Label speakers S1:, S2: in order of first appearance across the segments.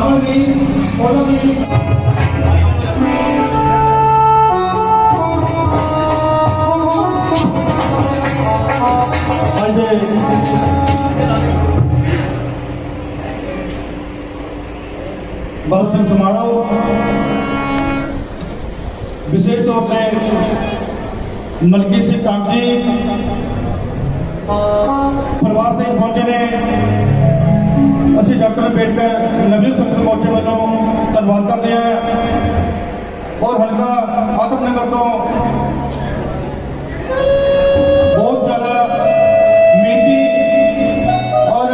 S1: ਅਮਨਦੀਪ ਉਹਨਾਂ ਦੀ ਅੱਜ ਦੇ ਸਮਾਰੋਹ ਵਿਸ਼ੇਸ਼ ਤੌਰ ਤੇ ਮਲਕੀ ਸਿੰਘ ਕਾਂਜੀ ਪਰਿਵਾਰ ਦੇ ਪਹੁੰਚੇ ਨੇ। ਅਸੀਂ ਡਾਕਟਰ ਅੰਬੇਡਕਰ ਨਵੀਂ ਸੰਸਦ ਮੋਰਚੇ ਵੱਲੋਂ ਧੰਨਵਾਦ ਕਰਦੇ ਹਾਂ। ਔਰ ਹਲਕਾ ਆਤਮਨਗਰ ਤੋਂ ਬਹੁਤ ਜ਼ਿਆਦਾ ਮਿਹਨਤੀ ਔਰ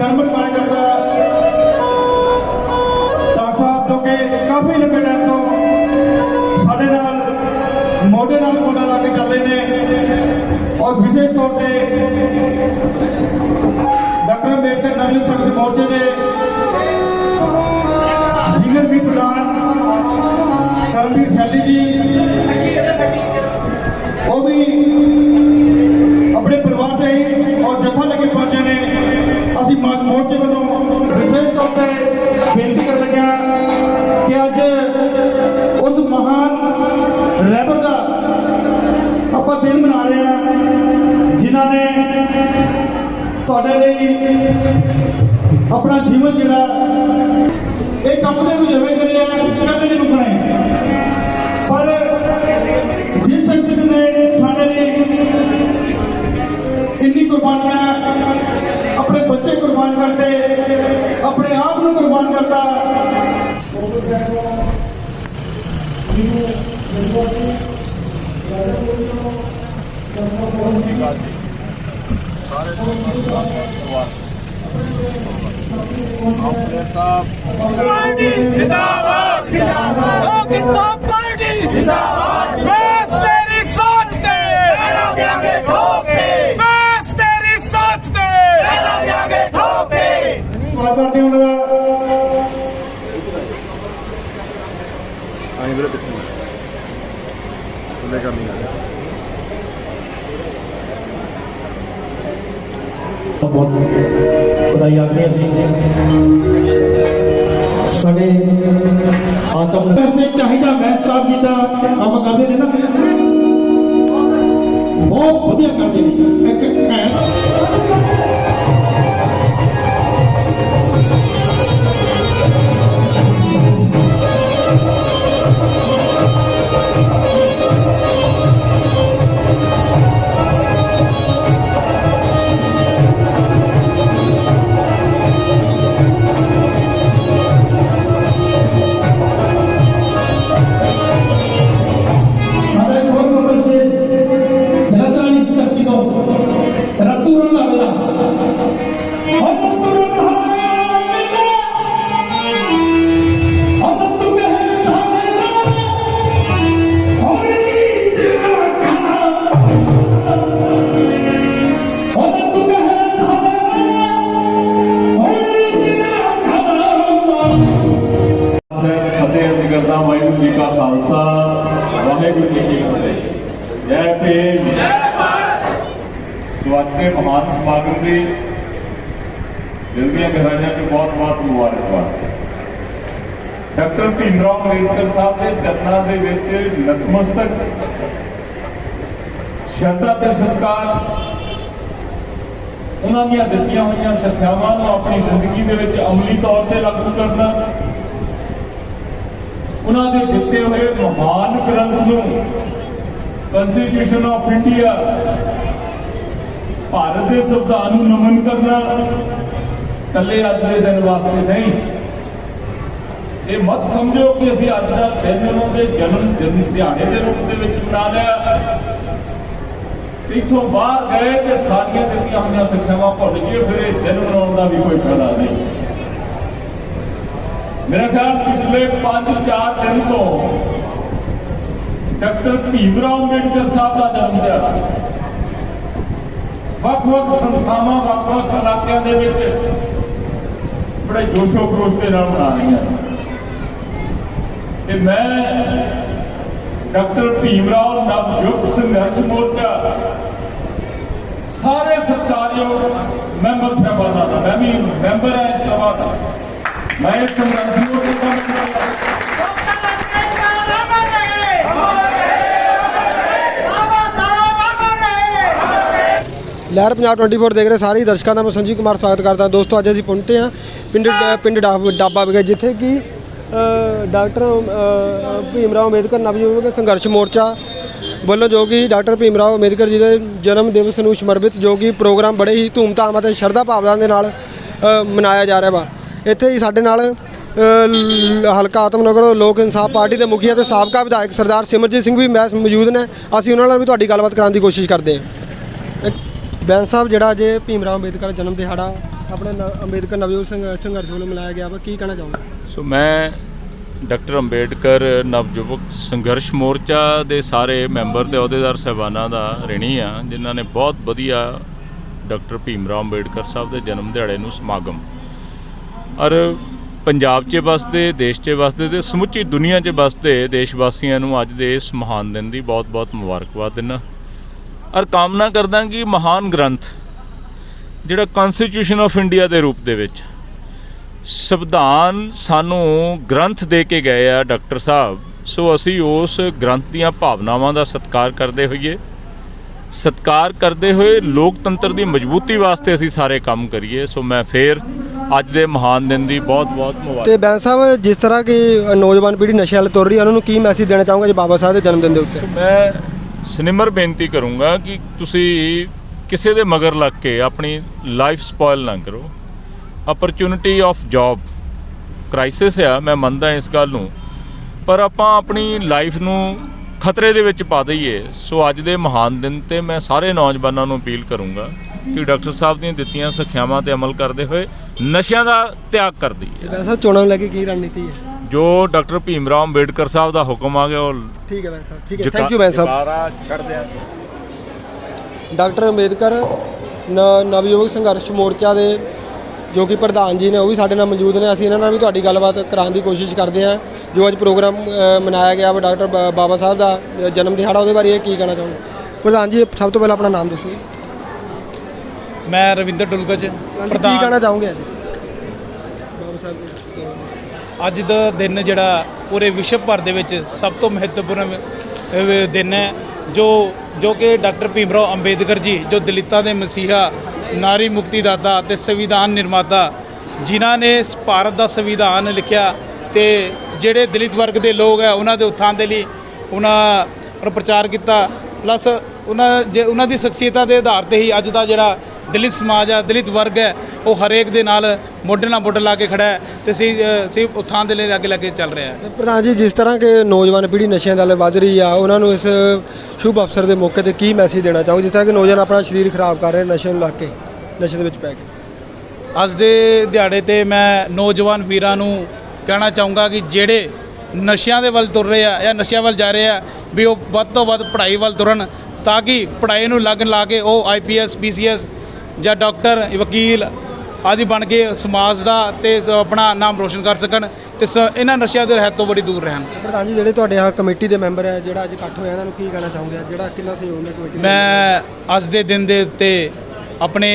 S1: ਕਰਮਨ ਕਾਰਜਕਰਤਾ ਡਾਕਟਰ ਸਾਹਿਬ, ਜੋ ਕਿ ਕਾਫੀ ਲੰਬੇ ਟਾਈਮ ਤੋਂ ਸਾਡੇ ਨਾਲ, ਮੋਢੇ ਨਾਲ ਮੋਢਾ ਲਾ ਕੇ ਚੱਲ ਰਹੇ ਨੇ। ਔਰ ਵਿਸ਼ੇਸ਼ ਤੌਰ ਤੇ ਡਾਕਟਰ ਨਵੀਂ ਸੰਸਦ ਮੋਰਚੇ ਦੇ ਸੀਨੀਅਰ ਵੀ ਪ੍ਰਧਾਨ ਕਰਮਵੀਰ ਸ਼ੈਲੀ ਜੀ। ਤੁਹਾਡੇ ਲਈ ਆਪਣਾ ਜੀਵਨ ਜਿਹੜਾ, ਇਹ ਕੰਮ ਦੇ ਨੂੰ ਜਿਵੇਂ ਕਰਿਆ, ਕਦੇ ਨਹੀਂ ਰੁਕਣਾ ਪਰ ਜਿਸ ਸ਼ਖਸ ਨੇ ਸਾਡੇ ਲਈ ਇੰਨੀ ਕੁਰਬਾਨੀਆਂ ਆਪਣੇ ਬੱਚੇ ਕੁਰਬਾਨ ਕਰਦੇ ਆਪਣੇ ਆਪ ਨੂੰ ਕੁਰਬਾਨ ਕਰਤਾ
S2: ਪਾਰਟੀ ਜਿੰਦਾਬਾਦ ਜਿੰਦਾਬਾਦ ਲੋਕ ਇਨਸਾਫ ਪਾਰਟੀ ਜਿੰਦਾਬਾਦ ਬਸ ਤੇਰੀ ਸੋਚ ਤੇ ਪੈਰਾ ਦੇਾਂਗੇ ਠੋਕੇ ਬਸ ਤੇਰੀ ਸੋਚ ਤੇ ਪੈਰਾ ਦੇਾਂਗੇ ਠੋਕੇ
S1: ਧੰਨਵਾਦ ਕਰਦੇ ਹਾਂ ਉਹਨਾਂ ਦਾ
S3: ਆਈ ਵੀਰੇ ਪਿੱਛੇ ਥੱਲੇ ਕਰਨੀ ਆ
S4: ਬਹੁਤ ਵਧਾਈ ਆਖਦੇ ਅਸੀਂ। ਸਾਡੇ ਆਤਮ
S5: ਵੈਸੇ ਚਾਹੀਦਾ ਮੈਂ ਸਾਹਿਬ ਜੀ ਦਾ ਕੰਮ ਕਰਦੇ ਨੇ ਨਾ। ਬਹੁਤ ਵਧੀਆ ਕਰਦੇ ਨੇ। ਇੱਕ ਘੈਂਟ
S6: ਤੁਹਾਡੇ ਸਮਾਗਮ ਦੀ ਦਿਲ ਦੀਆਂ ਗਹਿਰਾਈਆਂ ਤੋਂ ਬਹੁਤ ਬਹੁਤ ਮੁਬਾਰਕਬਾਦ। ਡਾਕਟਰ ਭੀਮਰਾਓ ਅੰਬੇਦਕਰ ਸਾਹਿਬ ਦੇ ਚਰਨਾਂ ਦੇ ਵਿੱਚ ਨਤਮਸਤਕ ਸ਼ਰਧਾ ਤੇ ਸਤਿਕਾਰ ਉਹਨਾਂ ਦੀਆਂ ਦਿੱਤੀਆਂ ਹੋਈਆਂ ਸਿੱਖਿਆਵਾਂ ਨੂੰ ਆਪਣੀ ਜ਼ਿੰਦਗੀ ਦੇ ਵਿੱਚ ਅਮਲੀ ਤੌਰ ਤੇ ਲਾਗੂ ਕਰਨਾ, ਉਹਨਾਂ ਦੇ ਦਿੱਤੇ ਹੋਏ ਮਹਾਨ ਗ੍ਰੰਥ ਨੂੰ ਕਨਸਟੀਟਿਊਸ਼ਨ ਆਫ ਇੰਡੀਆ ਭਾਰਤ ਦੇ ਸੰਵਿਧਾਨ ਨੂੰ ਨਮਨ ਕਰਨਾ ਕੱਲੇ ਅੱਜ ਦੇ ਦਿਨ ਵਾਸਤੇ ਨਹੀਂ। ਇਹ ਮਤ ਸਮਝੋ ਕਿ ਅਸੀਂ ਅੱਜ ਦਾ ਦਿਨ ਉਹਨਾਂ ਦੇ ਜਨਮ ਦਿਨ ਦਿਹਾੜੇ ਦੇ ਰੂਪ ਦੇ ਵਿੱਚ ਮਨਾ ਲਿਆ। ਇੱਥੋਂ ਬਾਹਰ ਗਏ ਤੇ ਸਾਰੀਆਂ ਦਿੱਤੀਆਂ ਹੋਈਆਂ ਸਿੱਖਿਆਵਾਂ ਭੁੱਲ ਗਏ, ਫਿਰ ਇਹ ਦਿਨ ਮਨਾਉਣ ਦਾ ਵੀ ਕੋਈ ਫਾਇਦਾ ਨਹੀਂ। ਮੇਰਾ ਖਿਆਲ ਪਿਛਲੇ 5-4 ਦਿਨ ਤੋਂ ਡਾਕਟਰ ਭੀਮ ਰਾਓ ਅੰਬੇਡਕਰ ਸਾਹਿਬ ਦਾ ਜਨਮ ਦਿਹਾੜਾ ਵੱਖ-ਵੱਖ ਸੰਸਥਾਵਾਂ, ਵੱਖ-ਵੱਖ ਇਲਾਕਿਆਂ ਦੇ ਵਿੱਚ ਬੜੇ ਜੋਸ਼ੋ ਖਰੋਸ਼ ਦੇ ਨਾਲ ਮਨਾ ਰਹੀਆਂ ਤੇ ਮੈਂ ਡਾਕਟਰ ਭੀਮਰਾਓ ਨਵਜੁਗ ਸੰਘਰਸ਼ ਮੋਰਚਾ, ਸਾਰੇ ਸਰਕਾਰਯੋਗ ਮੈਂਬਰ ਸਾਹਿਬਾਨਾਂ ਦਾ, ਮੈਂ ਵੀ ਮੈਂਬਰ ਹਾਂ ਇਸ ਸਭਾ ਦਾ।
S7: ਮੈਂ ਇਸ ਸੰਘਰਸ਼ ਨੂੰ ਕਿਹਾ
S2: ਡਾਕਟਰ ਅੰਬੇਡਕਰ ਅਮਰ ਰਹੇ ਬਾਬਾ ਸਾਹਿਬ ਅਮਰ ਰਹੇ
S5: ਲਹਿਰ ਪੰਜਾਬ 24 ਦੇਖ ਰਹੇ ਸਾਰੇ ਦਰਸ਼ਕਾਂ ਦਾ ਮੈਂ ਸੰਜੀਵ ਕੁਮਾਰ ਸਵਾਗਤ ਕਰਦਾ। ਦੋਸਤੋ ਅੱਜ ਅਸੀਂ ਪਹੁੰਚੇ ਹਾਂ ਪਿੰਡ ਪਿੰਡ ਡਾ- ਡਾਬਾ ਵਿਖੇ ਜਿੱਥੇ ਕਿ ਡਾਕਟਰ ਅ, ਭੀਮ ਰਾਓ ਅੰਬੇਦਕਰ ਨਵਯੁਵਕ ਸੰਘਰਸ਼ ਮੋਰਚਾ ਵੱਲੋਂ ਜੋ ਕਿ ਡਾਕਟਰ ਭੀਮ ਰਾਓ ਅੰਬੇਦਕਰ ਜੀ ਦੇ ਜਨਮ ਦਿਵਸ ਨੂੰ ਸਮਰਪਿਤ ਜੋ ਕਿ ਪ੍ਰੋਗਰਾਮ ਬੜੇ ਹੀ ਧੂਮਧਾਮ ਅਤੇ ਸ਼ਰਧਾ ਭਾਵਨਾ ਦੇ ਨਾਲ ਮਨਾਇਆ ਜਾ ਰਿਹਾ ਵਾ। ਇੱਥੇ ਹੀ ਸਾਡੇ ਨਾਲ ਅ, ਲ- ਹਲਕਾ ਆਤਮਨਗਰ ਲੋਕ ਇਨਸਾਫ ਪਾਰਟੀ ਦੇ ਮੁਖੀ ਅਤੇ ਸਾਬਕਾ ਵਿਧਾਇਕ ਸਰਦਾਰ ਸਿਮਰਜੀਤ ਸਿੰਘ ਵੀ ਮੈਸ ਮੌਜੂਦ ਨੇ। ਅਸੀਂ ਉਹਨਾਂ ਨਾਲ ਵੀ ਤੁਹਾਡੀ ਗੱਲਬਾਤ ਕਰਾਉਣ ਦੀ ਕੋਸ਼ਿਸ਼ ਕਰਦੇ ਹਾਂ। ਬੈਂਸ ਸਾਹਿਬ, ਜਿਹੜਾ ਅੱਜ ਭੀਮ ਰਾਓ ਅੰਬੇਦਕਰ ਜਨਮ ਦਿਹਾੜਾ, ਆਪਣੇ ਨ- ਅੰਬੇਦਕਰ ਨਵਯੁਵਕ ਸੰਘ- ਸੰਘਰਸ਼ ਵੱਲੋਂ ਮਨਾਇਆ ਗਿਆ ਵਾ, ਕੀ ਕਹਿਣਾ ਚਾਹੋਗੇ?
S6: ਸੋ ਮੈਂ ਡਾਕਟਰ ਅੰਬੇਡਕਰ ਨਵਯੁਵਕ ਸੰਘਰਸ਼ ਮੋਰਚਾ ਦੇ ਸਾਰੇ ਮੈਂਬਰ ਤੇ ਅਹੁਦੇਦਾਰ ਸਹਿਬਾਨਾਂ ਦਾ ਰਿਣੀ ਆ, ਜਿਨ੍ਹਾਂ ਨੇ ਬਹੁਤ ਵਧੀਆ ਡਾਕਟਰ ਭੀਮ ਰਾਓ ਅੰਬੇਡਕਰ ਸਾਹਿਬ ਦੇ ਜਨਮ ਦਿਹਾੜੇ ਨੂੰ ਸਮਾਗਮ। ਔਰ ਪੰਜਾਬ 'ਚ ਵਸਦੇ, ਦੇਸ਼ 'ਚ ਵਸਦੇ ਤੇ ਸਮੁੱਚੀ ਦੁਨੀਆ 'ਚ ਵਸਦੇ ਦੇਸ਼ ਵਾਸੀਆਂ ਨੂੰ ਅੱਜ ਦੇ ਇਸ ਮਹਾਨ ਦਿਨ ਦੀ ਬਹੁਤ-ਬਹੁਤ ਮੁਬਾਰਕਬਾਦ ਦਿੰਦਾ। ਔਰ ਕਾਮਨਾ ਕਰਦਾ ਕਿ ਮਹਾਨ ਗ੍ਰੰਥ ਜਿਹੜਾ ਕਨਸਟੀਟਿਊਸ਼ਨ ਆਫ ਇੰਡੀਆ ਦੇ ਰੂਪ ਦੇ ਵਿੱਚ ਸੰਵਿਧਾਨ ਸਾਨੂੰ ਗ੍ਰੰਥ ਦੇ ਕੇ ਗਏ ਆ ਡਾਕਟਰ ਸਾਹਿਬ ਸੋ ਅਸੀਂ ਉਸ ਗ੍ਰੰਥ ਦੀਆਂ ਭਾਵਨਾਵਾਂ ਦਾ ਸਤਿਕਾਰ ਕਰਦੇ ਹੋਈਏ। ਸਤਿਕਾਰ ਕਰਦੇ ਹੋਏ ਲੋਕਤੰਤਰ ਦੀ ਮਜ਼ਬੂਤੀ ਵਾਸਤੇ ਅਸੀਂ ਸਾਰੇ ਕੰਮ ਕਰੀਏ ਸੋ ਮੈਂ ਫੇਰ ਅੱਜ ਦੇ ਮਹਾਨ ਦਿਨ ਦੀ ਬਹੁਤ-ਬਹੁਤ ਮੁਬਾਰਕ
S5: ਤੇ ਬੈਂਸ ਸਾਹਿਬ ਜਿਸ ਤਰ੍ਹਾਂ ਕਿ ਨੌਜਵਾਨ ਪੀੜ੍ਹੀ ਨਸ਼ੇ ਵੱਲ ਤੁਰ ਰਹੀ ਹੈ ਉਹਨਾਂ ਨੂੰ ਕੀ ਮੈਸੇਜ ਦੇਣਾ ਚਾਹੋਗੇ ਜੀ ਬਾਬਾ ਸਾਹਿਬ ਦੇ ਜਨਮ ਦਿਨ ਦੇ ਉੱਤੇ?
S6: ਮੈਂ ਸਨਿਮਰ ਬੇਨਤੀ ਕਰੂੰਗਾ ਕਿ ਤੁਸੀਂ ਕਿਸੇ ਦੇ ਮਗਰ ਲੱਗ ਕੇ ਆਪਣੀ ਲਾਈਫ ਸਪੋਇਲ ਨਾ ਕਰੋ। ਅਪਰਚੂਨਿਟੀ ਆਫ ਜੌਬ ਕ੍ਰਾਈਸਿਸ ਆ, ਮੈਂ ਮੰਨਦਾ ਇਸ ਗੱਲ ਨੂੰ। ਪਰ ਆਪਾਂ ਆਪਣੀ ਲਾਈਫ ਨੂੰ ਖਤਰੇ ਦੇ ਵਿੱਚ ਪਾ ਦਈਏ। ਸੋ ਅੱਜ ਦੇ ਮਹਾਨ ਦਿਨ ਤੇ ਮੈਂ ਸਾਰੇ ਨੌਜਵਾਨਾਂ ਨੂੰ ਅਪੀਲ ਕਰੂੰਗਾ ਕਿ ਡਾਕਟਰ ਸਾਹਿਬ ਦੀਆਂ ਦਿੱਤੀਆਂ ਸਿੱਖਿਆਵਾਂ ਤੇ ਅਮਲ ਕਰਦੇ ਹੋਏ ਨਸ਼ਿਆਂ ਦਾ ਤਿਆਗ ਕਰ ਦਈਏ।
S5: ਬੈਂਸ ਚੋਣਾਂ ਲੈ ਕੇ ਕੀ ਰਣਨੀਤੀ ਹੈ?
S6: ਜੋ ਡਾਕਟਰ ਭੀਮ ਰਾਓ ਅੰਬੇਡਕਰ ਸਾਹਿਬ ਦਾ ਹੁਕਮ ਆ ਗਿਆ ਉਹ
S5: ਠੀਕ ਹੈ ਬੈਂਸ ਸਾਹਿਬ ਠੀਕ ਹੈ। ਥੈਂਕ ਯੂ ਬੈਂਸ ਸਾਹਿਬ।
S6: ਜਕਾਰਾ ਛੱਡ ਦਿਆਂ।
S5: ਡਾਕਟਰ ਅੰਬੇਦਕਰ ਨ- ਨਵਯੁਵਕ ਸੰਘਰਸ਼ ਮੋਰਚਾ ਦੇ ਜੋ ਕਿ ਪ੍ਰਧਾਨ ਜੀ ਨੇ ਉਹ ਵੀ ਸਾਡੇ ਨਾਲ ਮੌਜੂਦ ਨੇ। ਅਸੀਂ ਇਹਨਾਂ ਨਾਲ ਵੀ ਤੁਹਾਡੀ ਗੱਲਬਾਤ ਕਰਾਉਣ ਦੀ ਕੋਸ਼ਿਸ਼ ਕਰਦੇ ਹਾਂ। ਜੋ ਅੱਜ ਪ੍ਰੋਗਰਾਮ ਮਨਾਇਆ ਗਿਆ ਵਾ ਡਾਕਟਰ ਬਾਬਾ ਸਾਹਿਬ ਦਾ ਜਨਮ ਦਿਹਾੜਾ ਉਹਦੇ ਬਾਰੇ ਇਹ ਕੀ ਕਹਿਣਾ ਚਾਹੋਗੇ? ਪ੍ਰਧਾਨ ਜੀ ਸਭ ਤੋਂ ਪਹਿਲਾਂ ਆਪਣਾ ਨਾਮ ਦੱਸੋ।
S8: ਮੈਂ ਰਵਿੰਦਰ ਡੁਲਗਜ
S5: ਕੀ
S8: ਪ੍ਰਧਾਨ
S5: ਕਹਿਣਾ ਚਾਹੋਗੇ ਅੱਜ?
S8: ਅੱਜ ਦਾ ਦਿਨ ਜਿਹੜਾ ਪੂਰੇ ਵਿਸ਼ਵ ਭਰ ਦੇ ਵਿੱਚ ਸਭ ਤੋਂ ਮਹੱਤਵਪੂਰਨ ਦਿਨ ਹੈ, ਜੋ ਜੋ ਕਿ ਡਾਕਟਰ ਭੀਮ ਰਾਓ ਅੰਬੇਦਕਰ ਜੀ, ਜੋ ਦਲਿਤਾਂ ਦੇ ਮਸੀਹਾ, ਨਾਰੀ ਮੁਕਤੀ ਦਾਤਾ ਤੇ ਸੰਵਿਧਾਨ ਨਿਰਮਾਤਾ, ਜਿਨ੍ਹਾਂ ਨੇ ਇਸ ਭਾਰਤ ਦਾ ਸੰਵਿਧਾਨ ਲਿਖਿਆ ਤੇ ਜਿਹੜੇ ਦਲਿਤ ਵਰਗ ਦੇ ਲੋਕ ਹੈ, ਉਹਨਾਂ ਦੇ ਉત્ਥਾਨ ਦੇ ਲਈ ਉਹਨਾਂ ਉਹਨਾਂ ਪ੍ਰਚਾਰ ਕੀਤਾ। ਪਲੱਸ ਉਹਨਾਂ ਜੇ, ਉਹਨਾਂ ਦੀ ਸ਼ਖਸੀਅਤਾਂ ਦੇ ਆਧਾਰ ਤੇ ਹੀ ਅੱਜ ਦਾ ਜਿਹੜਾ ਦਲਿਤ ਸਮਾਜ ਹੈ ਦਲਿਤ ਵਰਗ ਹੈ ਉਹ ਹਰੇਕ ਦੇ ਨਾਲ ਮੋਢੇ ਨਾਲ ਮੋਢਾ ਲਾ ਕੇ ਖੜਾ ਹੈ ਤੇ ਸੀ ਸੀ ਉਥਾਂ ਦੇ ਲਈ ਅੱਗੇ ਲੱਗੇ ਚੱਲ ਰਿਹਾ ਹੈ।
S5: ਪ੍ਰਧਾਨ ਜੀ ਜਿਸ ਤਰ੍ਹਾਂ ਕਿ ਨੌਜਵਾਨ ਪੀੜ੍ਹੀ ਨਸ਼ਿਆਂ ਵੱਲ ਵੱਧ ਰਹੀ ਆ ਉਹਨਾਂ ਨੂੰ ਇਸ ਸ਼ੁਭ ਅਵਸਰ ਦੇ ਮੌਕੇ ਤੇ ਕੀ ਮੈਸੇਜ ਦੇਣਾ ਚਾਹੋਗੇ? ਜਿਸ ਤਰ੍ਹਾਂ ਕਿ ਨੌਜਵਾਨ ਆਪਣਾ ਸਰੀਰ ਖਰਾਬ ਕਰ ਰਹੇ ਨਸ਼ੇ ਨੂੰ ਲੱਗ ਕੇ ਨਸ਼ੇ ਦੇ ਵਿੱਚ ਪੈ ਕੇ।
S8: ਅੱਜ ਦੇ ਦਿਹਾੜੇ ਤੇ ਮੈਂ ਨੌਜਵਾਨ ਵੀਰਾਂ ਨੂੰ ਕਹਿਣਾ ਚਾਹੂੰਗਾ ਕਿ ਜਿਹੜੇ ਨਸ਼ਿਆਂ ਦੇ ਵੱਲ ਤੁਰ ਰਹੇ ਆ ਜਾਂ ਨਸ਼ਿਆਂ ਵੱਲ ਜਾ ਰਹੇ ਆ ਵੀ ਉਹ ਵੱਧ ਤੋਂ ਵੱਧ ਪੜ੍ਹਾਈ ਵੱਲ ਤੁਰਨ ਤਾਂ ਕਿ ਪੜ੍ਹਾਈ ਨੂੰ ਲਗਨ ਲਾ ਕੇ ਉਹ ਆਈਪੀਐਸ ਪੀਸੀਐਸ ਜਾਂ ਡਾਕਟਰ ਵਕੀਲ ਆਦਿ ਬਣ ਕੇ ਸਮਾਜ ਦਾ ਤੇ ਆਪਣਾ ਨਾਮ ਰੋਸ਼ਨ ਕਰ ਸਕਣ ਤੇ ਇਹਨਾਂ ਨਸ਼ਿਆਂ ਦੇ ਰਹਿਤ ਤੋਂ ਬੜੀ ਦੂਰ ਰਹਿਣ
S5: ਪ੍ਰਧਾਨ ਜੀ ਜਿਹੜੇ ਤੁਹਾਡੇ ਆ ਕਮੇਟੀ ਦੇ ਮੈਂਬਰ ਹੈ ਜਿਹੜਾ ਅੱਜ ਇਕੱਠ ਹੋਇਆ ਇਹਨਾਂ ਨੂੰ ਕੀ ਕਹਿਣਾ ਚਾਹੋਗੇ ਜਿਹੜਾ ਕਿੰਨਾ ਸਹਿਯੋਗ ਹੈ ਕਮੇਟੀ?
S8: ਮੈਂ ਅੱਜ ਦੇ ਦਿਨ ਦੇ ਉੱਤੇ ਆਪਣੇ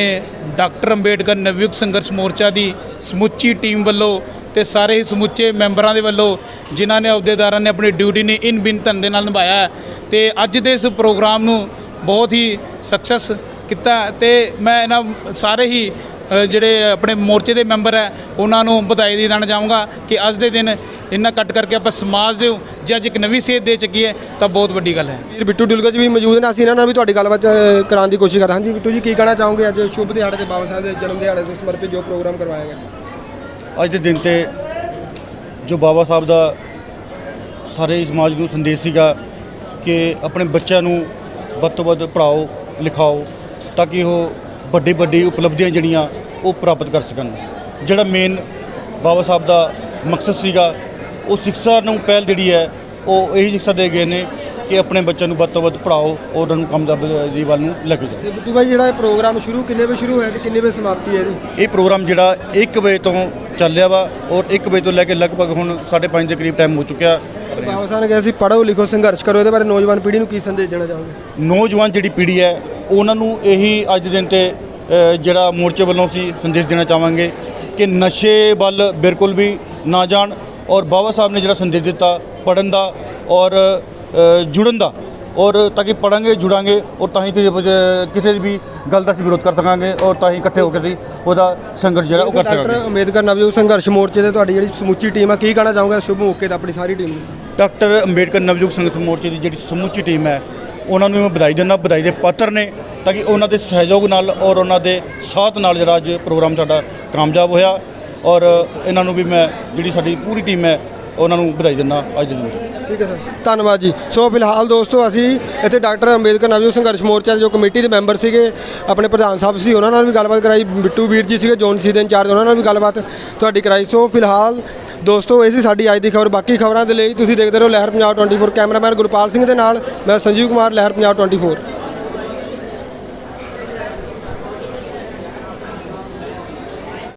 S8: ਡਾਕਟਰ ਅੰਬੇਡਕਰ ਨਵਯੁਗ ਸੰਘਰਸ਼ ਮੋਰਚਾ ਦੀ ਸਮੁੱਚੀ ਟੀਮ ਵੱਲੋਂ ਤੇ ਸਾਰੇ ਹੀ ਸਮੁੱਚੇ ਮੈਂਬਰਾਂ ਦੇ ਵੱਲੋਂ ਜਿਨ੍ਹਾਂ ਨੇ ਅਹੁਦੇਦਾਰਾਂ ਨੇ ਆਪਣੀ ਡਿਊਟੀ ਨੇ ਇਨ ਬਿਨ ਧਨ ਦੇ ਨਾਲ ਨਿਭਾਇਆ ਤੇ ਅੱਜ ਦੇ ਇਸ ਪ੍ਰੋਗਰਾਮ ਨੂੰ ਬਹੁਤ ਹੀ ਸਕਸੈਸ ਕੀਤਾ ਹੈ ਤੇ ਮੈਂ ਇਹਨਾਂ ਸਾਰੇ ਹੀ ਜਿਹੜੇ ਆਪਣੇ ਮੋਰਚੇ ਦੇ ਮੈਂਬਰ ਹੈ ਉਹਨਾਂ ਨੂੰ ਵਧਾਈ ਦੇ ਦੇਣਾ ਚਾਹੂੰਗਾ ਕਿ ਅੱਜ ਦੇ ਦਿਨ ਇੰਨਾ ਕੱਟ ਕਰਕੇ ਆਪਾਂ ਸਮਾਜ ਦੇ ਜੇ ਅੱਜ ਇੱਕ ਨਵੀਂ ਸੇਧ ਦੇ ਚੱਕੀਏ ਤਾਂ ਬਹੁਤ ਵੱਡੀ ਗੱਲ ਹੈ।
S5: ਵੀਰ ਬਿੱਟੂ ਡੁਲਗਜ ਵੀ ਮੌਜੂਦ ਨੇ ਅਸੀਂ ਇਹਨਾਂ ਨਾਲ ਵੀ ਤੁਹਾਡੀ ਗੱਲਬਾਤ ਕਰਾਉਣ ਦੀ ਕੋਸ਼ਿਸ਼ ਕਰ ਰਹੇ ਹਾਂ। ਹਾਂਜੀ ਬਿੱਟੂ ਜੀ ਕੀ ਕਹਿਣਾ ਚਾਹੋਗੇ ਅੱਜ ਸ਼ੁਭ ਦਿਹਾੜੇ ਤੇ ਬਾਬਾ ਸਾਹਿਬ ਦੇ ਜਨਮ ਦਿਹਾੜੇ ਨੂੰ ਸਮਰਪਿਤ ਜੋ ਪ੍ਰੋਗਰਾਮ ਕਰਵਾਇਆ ਗਿਆ?
S1: ਅੱਜ ਦੇ ਦਿਨ ਤੇ ਜੋ ਬਾਬਾ ਸਾਹਿਬ ਦਾ ਸਾਰੇ ਸਮਾਜ ਨੂੰ ਸੰਦੇਸ਼ ਸੀਗਾ ਕਿ ਆਪਣੇ ਬੱਚਿਆਂ ਨੂੰ ਵੱਧ ਤੋਂ ਵੱਧ ਪੜ੍ਹਾਓ ਲਿਖਾਓ ਤਾਂ ਕਿ ਉਹ ਵੱਡੀ ਵੱਡੀ ਉਪਲਬਧੀਆਂ ਜਿਹੜੀਆਂ ਉਹ ਪ੍ਰਾਪਤ ਕਰ ਸਕਣ। ਜਿਹੜਾ ਮੇਨ ਬਾਬਾ ਸਾਹਿਬ ਦਾ ਮਕਸਦ ਸੀਗਾ ਉਹ ਸਿੱਖਿਆ ਨੂੰ ਪਹਿਲ ਜਿਹੜੀ ਹੈ ਉਹ ਇਹੀ ਸਿੱਖਿਆ ਦੇ ਗਏ ਨੇ ਕਿ ਆਪਣੇ ਬੱਚਿਆਂ ਨੂੰ ਵੱਧ ਤੋਂ ਵੱਧ ਪੜ੍ਹਾਓ ਔਰ ਉਹਨਾਂ ਨੂੰ ਕਾਮਯਾਬੀ ਵੱਲ ਨੂੰ ਲੈ ਕੇ ਜਾਓ।
S5: ਤੇ ਬਿੱਟੂ ਭਾਈ ਜਿਹੜਾ ਇਹ ਪ੍ਰੋਗਰਾਮ ਸ਼ੁਰੂ ਕਿੰਨੇ ਵਜੇ ਸ਼ੁਰੂ ਹੋਇਆ ਤੇ ਕਿੰਨੇ ਵਜੇ ਸਮਾਪਤੀ ਹੈ ਇਹਦੀ?
S1: ਇਹ ਪ੍ਰੋਗਰਾਮ ਜਿਹੜਾ 1 ਵਜੇ ਤੋਂ ਚੱਲਿਆ ਵਾ ਔਰ 1 ਵਜੇ ਤੋਂ ਲੈ ਕੇ ਲਗਭਗ ਹੁਣ 5:30 ਦੇ ਕਰੀਬ ਟਾਈਮ ਹੋ ਚੁੱਕਿਆ।
S5: ਬਾਬਾ ਸਾਹਿਬ ਨੇ ਕਿਹਾ ਸੀ ਪੜ੍ਹੋ ਲਿਖੋ ਸੰਘਰਸ਼ ਕਰੋ ਇਹਦੇ ਬਾਰੇ ਨੌਜਵਾਨ ਪੀੜ੍ਹੀ ਨੂੰ ਕੀ ਸੰਦੇਸ਼ ਦੇਣਾ ਚਾਹੋਗੇ?
S1: ਨੌਜਵਾਨ ਜਿਹੜੀ ਪੀੜ੍ਹੀ ਹੈ ਉਹਨਾਂ ਨੂੰ ਇਹੀ ਅੱਜ ਦੇ ਦਿਨ ਤੇ ਜਿਹੜਾ ਮੋਰਚੇ ਵੱਲੋਂ ਅਸੀਂ ਸੰਦੇਸ਼ ਦੇਣਾ ਚਾਹਾਂਗੇ ਕਿ ਨਸ਼ੇ ਵੱਲ ਬਿਲਕੁਲ ਵੀ ਨਾ ਜਾਣ ਔਰ ਬਾਬਾ ਸਾਹਿਬ ਨੇ ਜਿਹੜਾ ਸੰਦੇਸ਼ ਦਿੱਤਾ ਪੜਨ ਦਾ ਔਰ ਜੁੜਨ ਦਾ ਔਰ ਤਾਂ ਕਿ ਪੜਾਂਗੇ ਜੁੜਾਂਗੇ ਔਰ ਤਾਂ ਹੀ ਕਿਸੇ ਵੀ ਗੱਲ ਦਾ ਅਸੀਂ ਵਿਰੋਧ ਕਰ ਸਕਾਂਗੇ ਔਰ ਤਾਂ ਹੀ ਇਕੱਠੇ ਹੋ ਕੇ ਅਸੀਂ ਉਹਦਾ ਸੰਘਰਸ਼ ਜਿਹੜਾ ਉਹ ਕਰ
S5: ਡਾਕਟਰ
S1: ਸਕਾਂਗੇ।
S5: ਅੰਬੇਦਕਰ ਨਵਯੁਗ ਸੰਘਰਸ਼ ਮੋਰਚੇ ਦੇ ਤੁਹਾਡੀ ਜਿਹੜੀ ਸਮੁੱਚੀ ਟੀਮ ਆ ਕੀ ਕਹਿਣਾ ਚਾਹੋਗੇ? ਸ਼ੁਭ ਮੌਕੇ ਤੇ ਆਪਣੀ ਸਾਰੀ ਟੀਮ ਨੂੰ।
S1: ਡਾਕਟਰ ਅੰਬੇਡਕਰ ਨਵਯੁਗ ਸੰਘਰਸ਼ ਮੋਰਚੇ ਦੀ ਜਿਹੜੀ ਸਮੁੱਚੀ ਟੀਮ ਹੈ ਉਹਨਾਂ ਨੂੰ ਮੈਂ ਵਧਾਈ ਦਿੰਦਾ, ਵਧਾਈ ਦੇ ਪਾਤਰ ਨੇ ਤਾਂ ਕਿ ਉਹਨਾਂ ਦੇ ਸਹਿਯੋਗ ਨਾਲ ਔਰ ਉਹਨਾਂ ਦੇ ਸਾਥ ਨਾਲ ਜਿਹੜਾ ਅੱਜ ਪ੍ਰੋਗਰਾਮ ਸਾਡਾ ਕਾਮਯਾਬ ਹੋਇਆ ਔਰ ਇਹਨਾਂ ਨੂੰ ਵੀ ਮੈਂ, ਜਿਹੜੀ ਸਾਡੀ ਪੂਰੀ ਟੀਮ ਹੈ, ਉਹਨਾਂ ਨੂੰ ਵਧਾਈ ਦਿੰਦਾ, ਅੱਜ ਦੇ ਦਿਨ
S5: ਠੀਕ ਹੈ ਸਰ। ਧੰਨਵਾਦ ਜੀ। ਸੋ ਫਿਲਹਾਲ ਦੋਸਤੋ, ਅਸੀਂ ਇੱਥੇ ਡਾਕਟਰ ਅੰਬੇਦਕਰ ਨਵਜੋਤ ਸੰਘਰਸ਼ ਮੋਰਚਾ ਦੇ ਜੋ ਕਮੇਟੀ ਦੇ ਮੈਂਬਰ ਸੀਗੇ, ਆਪਣੇ ਪ੍ਰਧਾਨ ਸਾਹਿਬ ਸੀ, ਉਹਨਾਂ ਨਾਲ ਵੀ ਗੱਲਬਾਤ ਕਰਾਈ। ਬਿੱਟੂ ਵੀਰ ਜੀ ਸੀਗੇ, ਜੋਨ ਸੀ ਦੇ ਇੰਚਾਰਜ, ਉਹਨਾਂ ਨਾਲ ਵੀ ਗੱਲਬਾਤ ਤੁਹਾਡੀ ਕਰਾਈ। ਸੋ ਫਿਲਹਾਲ ਦੋਸਤੋ, ਇਹ ਸੀ ਸਾਡੀ ਅੱਜ ਦੀ ਖਬਰ। ਬਾਕੀ ਖਬਰਾਂ ਦੇ ਲਈ ਤੁਸੀਂ ਦੇਖਦੇ ਰਹੋ ਲਹਿਰ ਪੰਜਾਬ 24 ਕੈਮਰਾਮੈਨ ਗੁਰਪਾਲ ਸਿੰਘ ਦੇ ਨਾਲ। ਮੈਂ ਸੰਜੀਵ ਕੁਮਾਰ, ਲਹਿਰ ਪੰਜਾਬ 24